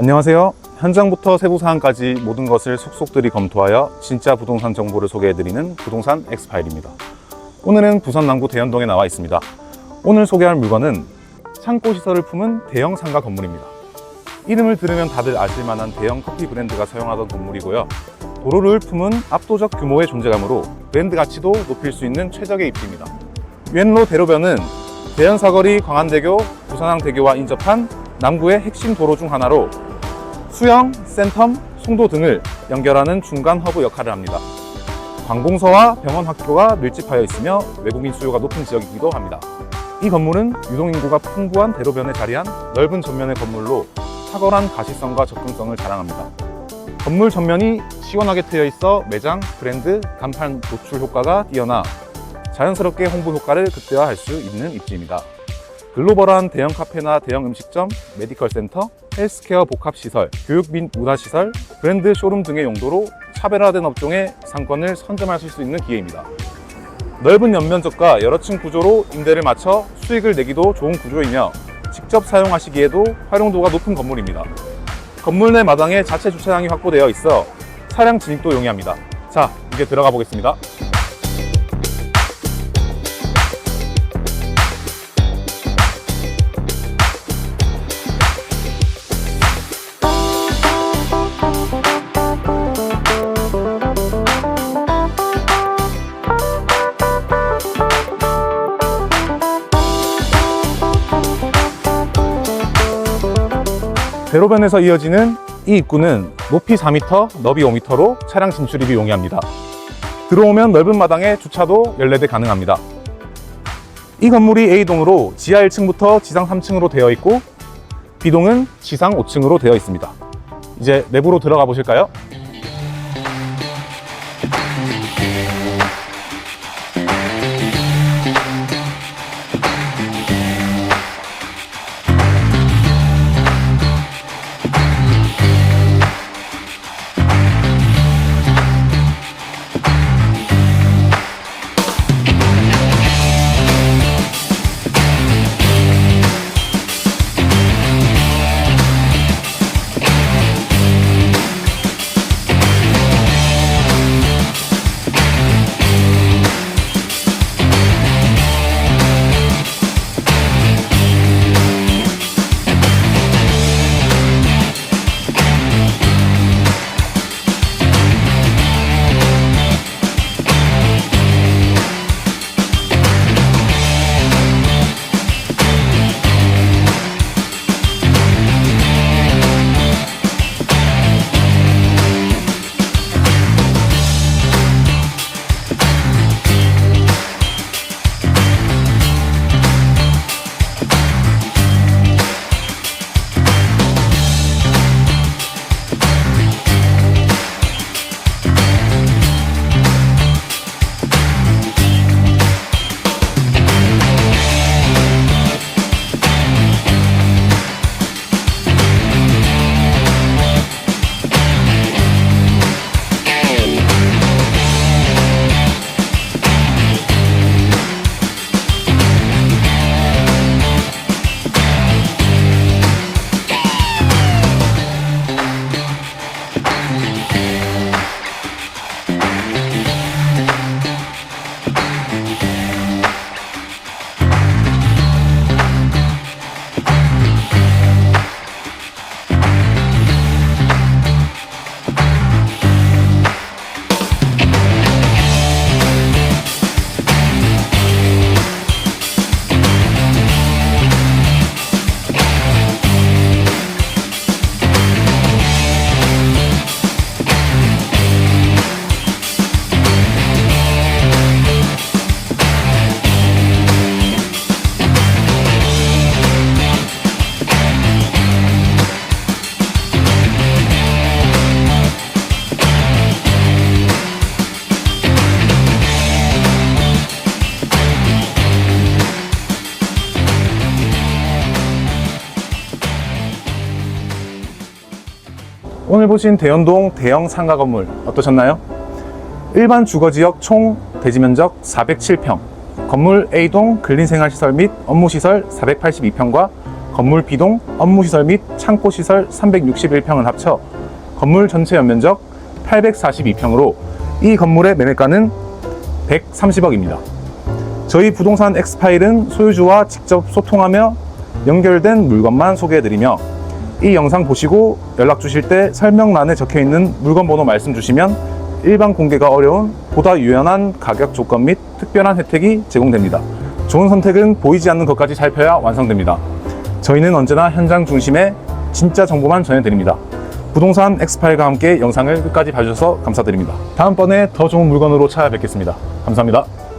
안녕하세요. 현장부터 세부 사항까지 모든 것을 속속들이 검토하여 진짜 부동산 정보를 소개해드리는 부동산 엑스파일입니다. 오늘은 부산 남구 대연동에 나와 있습니다. 오늘 소개할 물건은 창고 시설을 품은 대형 상가 건물입니다. 이름을 들으면 다들 아실 만한 대형 커피 브랜드가 사용하던 건물이고요. 도로를 품은 압도적 규모의 존재감으로 브랜드 가치도 높일 수 있는 최적의 입지입니다. 왼로 대로변은 대연 사거리 광안대교, 부산항대교와 인접한 남구의 핵심 도로 중 하나로 수영, 센텀, 송도 등을 연결하는 중간 허브 역할을 합니다. 관공서와 병원 학교가 밀집하여 있으며 외국인 수요가 높은 지역이기도 합니다. 이 건물은 유동인구가 풍부한 대로변에 자리한 넓은 전면의 건물로 탁월한 가시성과 접근성을 자랑합니다. 건물 전면이 시원하게 트여 있어 매장, 브랜드, 간판 노출 효과가 뛰어나 자연스럽게 홍보 효과를 극대화할 수 있는 입지입니다. 글로벌한 대형 카페나 대형 음식점, 메디컬 센터, 헬스케어 복합 시설, 교육 및 문화 시설, 브랜드 쇼룸 등의 용도로 차별화된 업종의 상권을 선점하실 수 있는 기회입니다. 넓은 연면적과 여러 층 구조로 임대를 맞춰 수익을 내기도 좋은 구조이며 직접 사용하시기에도 활용도가 높은 건물입니다. 건물 내 마당에 자체 주차장이 확보되어 있어 차량 진입도 용이합니다. 자, 이제 들어가 보겠습니다. 대로변에서 이어지는 이 입구는 높이 4m, 너비 5m로 차량 진출입이 용이합니다. 들어오면 넓은 마당에 주차도 14대 가능합니다. 이 건물이 A동으로 지하 1층부터 지상 3층으로 되어 있고 B동은 지상 5층으로 되어 있습니다. 이제 내부로 들어가 보실까요? 오늘 보신 대연동 대형 상가 건물 어떠셨나요? 일반 주거지역 총 대지 면적 407평, 건물 A동 근린생활시설 및 업무시설 482평과 건물 비동, 업무시설 및 창고시설 361평을 합쳐 건물 전체 연면적 842평으로 이 건물의 매매가는 130억입니다. 저희 부동산 엑스파일은 소유주와 직접 소통하며 연결된 물건만 소개해드리며 이 영상 보시고 연락 주실 때 설명란에 적혀 있는 물건 번호 말씀 주시면 일반 공개가 어려운 보다 유연한 가격 조건 및 특별한 혜택이 제공됩니다. 좋은 선택은 보이지 않는 것까지 살펴야 완성됩니다. 저희는 언제나 현장 중심의 진짜 정보만 전해드립니다. 부동산 엑스파일과 함께 영상을 끝까지 봐주셔서 감사드립니다. 다음번에 더 좋은 물건으로 찾아뵙겠습니다. 감사합니다.